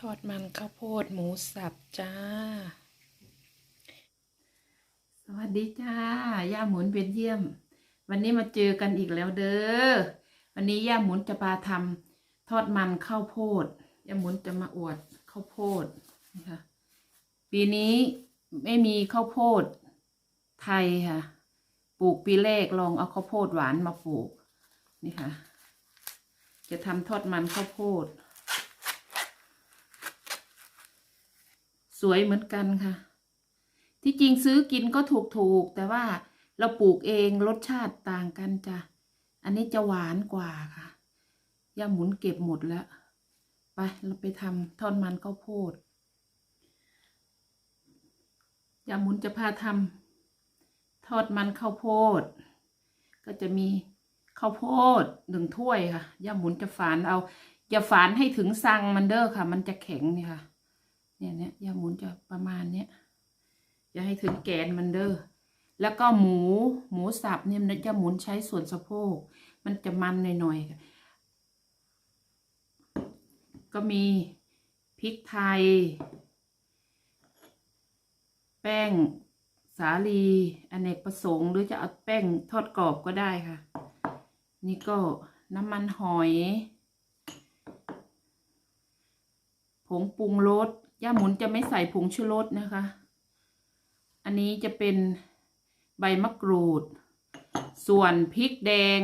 ทอดมันข้าวโพดหมูสับจ้า สวัสดีจ้า ย่าหมุนเป็นเยี่ยม วันนี้มาเจอกันอีกแล้วเด้อ วันนี้ย่าหมุนจะพาทำทอดมันข้าวโพด ย่าหมุนจะมาอวดข้าวโพดนะคะ ปีนี้ไม่มีข้าวโพดไทยค่ะ ปลูกปีแรกลองเอาข้าวโพดหวานมาปลูก นี่ค่ะ จะทำทอดมันข้าวโพด สวยเหมือนกันค่ะ ที่จริงซื้อกินก็ถูกถูกๆแต่ว่าเราปลูกเองรสชาติต่างกันจ้ะ อันนี้จะหวานกว่าค่ะย่าหมุนเก็บหมดแล้ว ไปเราไปทำทอดมันข้าวโพดย่าหมุนจะพาทำทอดมันข้าวโพด ก็จะมีข้าวโพดหนึ่งถ้วยค่ะย่าหมุนจะฝานเอาอย่าฝานให้ถึงซังมันเด้อค่ะ มันจะแข็งนี่ค่ะ เนี่ยเนี่ยย่าหมุนจะประมาณเนี้ยอย่าให้ถึงแกนมันเด้อแล้วก็หมูหมูสับเนี่ยมันจะหมุนใช้ส่วนสะโพก มันจะมันหน่อยๆก็มีพริกไทย แป้งสาลีอเนกประสงค์ หรือจะเอาแป้งทอดกรอบก็ได้ค่ะ นี่ก็น้ำมันหอย ผงปรุงรส ย่าหมุนจะไม่ใส่ผงชูรสนะคะ อันนี้จะเป็นใบมะกรูด ส่วนพริกแดง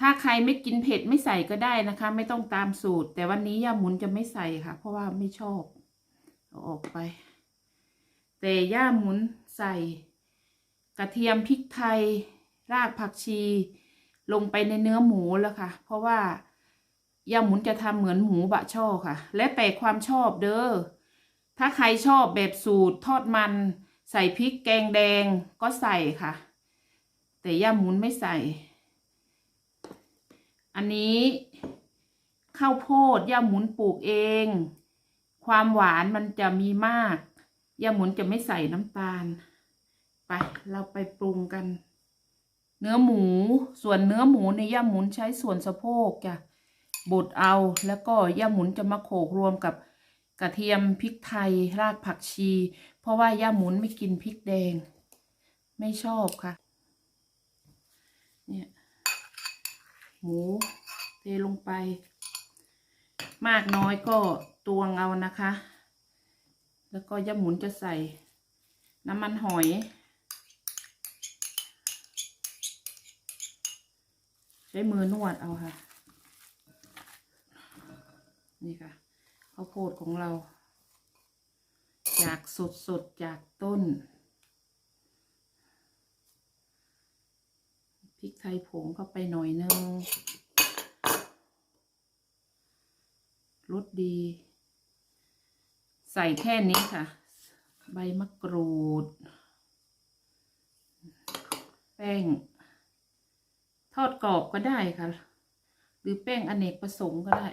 ถ้าใครไม่กินเผ็ดไม่ใส่ก็ได้นะคะ ไม่ต้องตามสูตร แต่วันนี้ย่าหมุนจะไม่ใส่ค่ะ เพราะว่าไม่ชอบเอาออกไป แต่ย่าหมุนใส่ กระเทียมพริกไทย รากผักชี ลงไปในเนื้อหมูแล้วค่ะ เพราะว่า ย่าหมุนจะทำเหมือนหมูบะช่อค่ะ และแต่ความชอบเด้อ ถ้าใครชอบแบบสูตรทอดมัน ใส่พริกแกงแดงก็ใส่ค่ะ แต่ย่าหมุนไม่ใส่ อันนี้ข้าวโพดย่าหมุนปลูกเอง ความหวานมันจะมีมากย่าหมุนจะไม่ใส่น้ำตาล ไป เราไปปรุงกัน เนื้อหมูส่วนเนื้อหมูในยย่าหมุนใช้ส่วนสะโพกจ้ะ บดเอาแล้วก็ย่าหมุนจะมาโขลกรวมกับกระเทียมพริกไทยรากผักชี เพราะว่าย่าหมุนไม่กินพริกแดง ไม่ชอบค่ะ เนี่ย หมูเทลงไป มากน้อยก็ตวงเอานะคะ แล้วก็ย่าหมุนจะใส่น้ำมันหอยใช้มือนวดเอาค่ะ นี่ค่ะข้าวโพดของเรา จากสดสดจากต้นพริกไทยผงเข้าไปหน่อยนึงรสดี ใส่แค่นี้ค่ะ ใบมะกรูด แป้ง ทอดกรอบก็ได้ค่ะ หรือแป้งอเนกประสงค์ก็ได้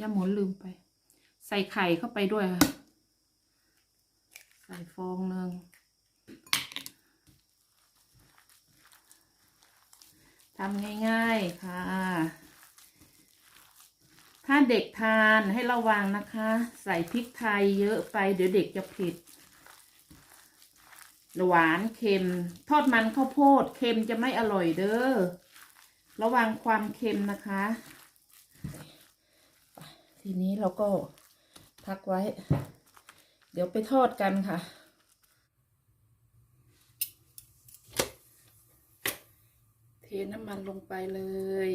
ย่าหมุนลืมไป ใส่ไข่เข้าไปด้วยค่ะ ใส่ฟองหนึ่งทำง่ายๆค่ะ ถ้าเด็กทานให้ระวังนะคะ ใส่พริกไทยเยอะไปเดี๋ยวเด็กจะผิดหวานเค็ม ทอดมันข้าวโพดเค็มจะไม่อร่อยเด้อ ระวังความเค็มนะคะ ทีนี้เราก็พักไว้ เดี๋ยวไปทอดกันค่ะ เทน้ำมันลงไปเลย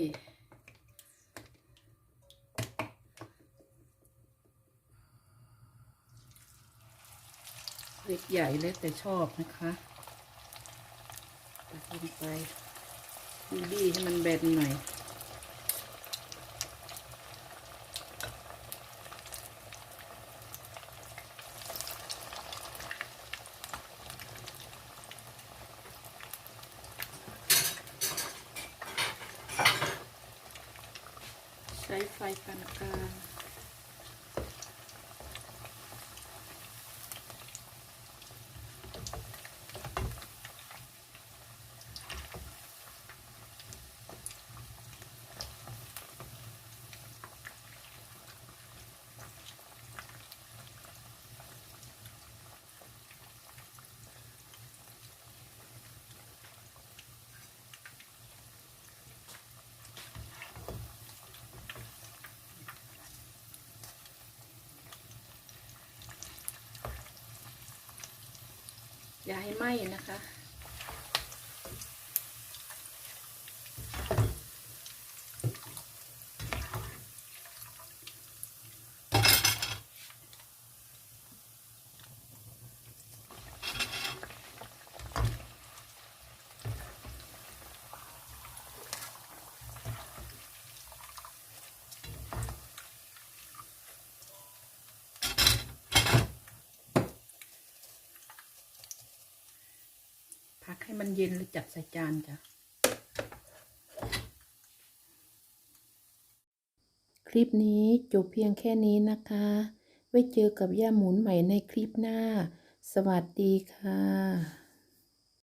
เล็กใหญ่เล็กแต่ชอบนะคะตักลงไปบี้ให้มันแบนหน่อย ใช้ไฟปานกลาง อย่าให้ไหม้นะคะ ให้มันเย็นแล้วจัดใส่จานจ้ะ คลิปนี้จบเพียงแค่นี้นะคะ ไว้เจอกับย่าหมุนใหม่ในคลิปหน้า สวัสดีค่ะ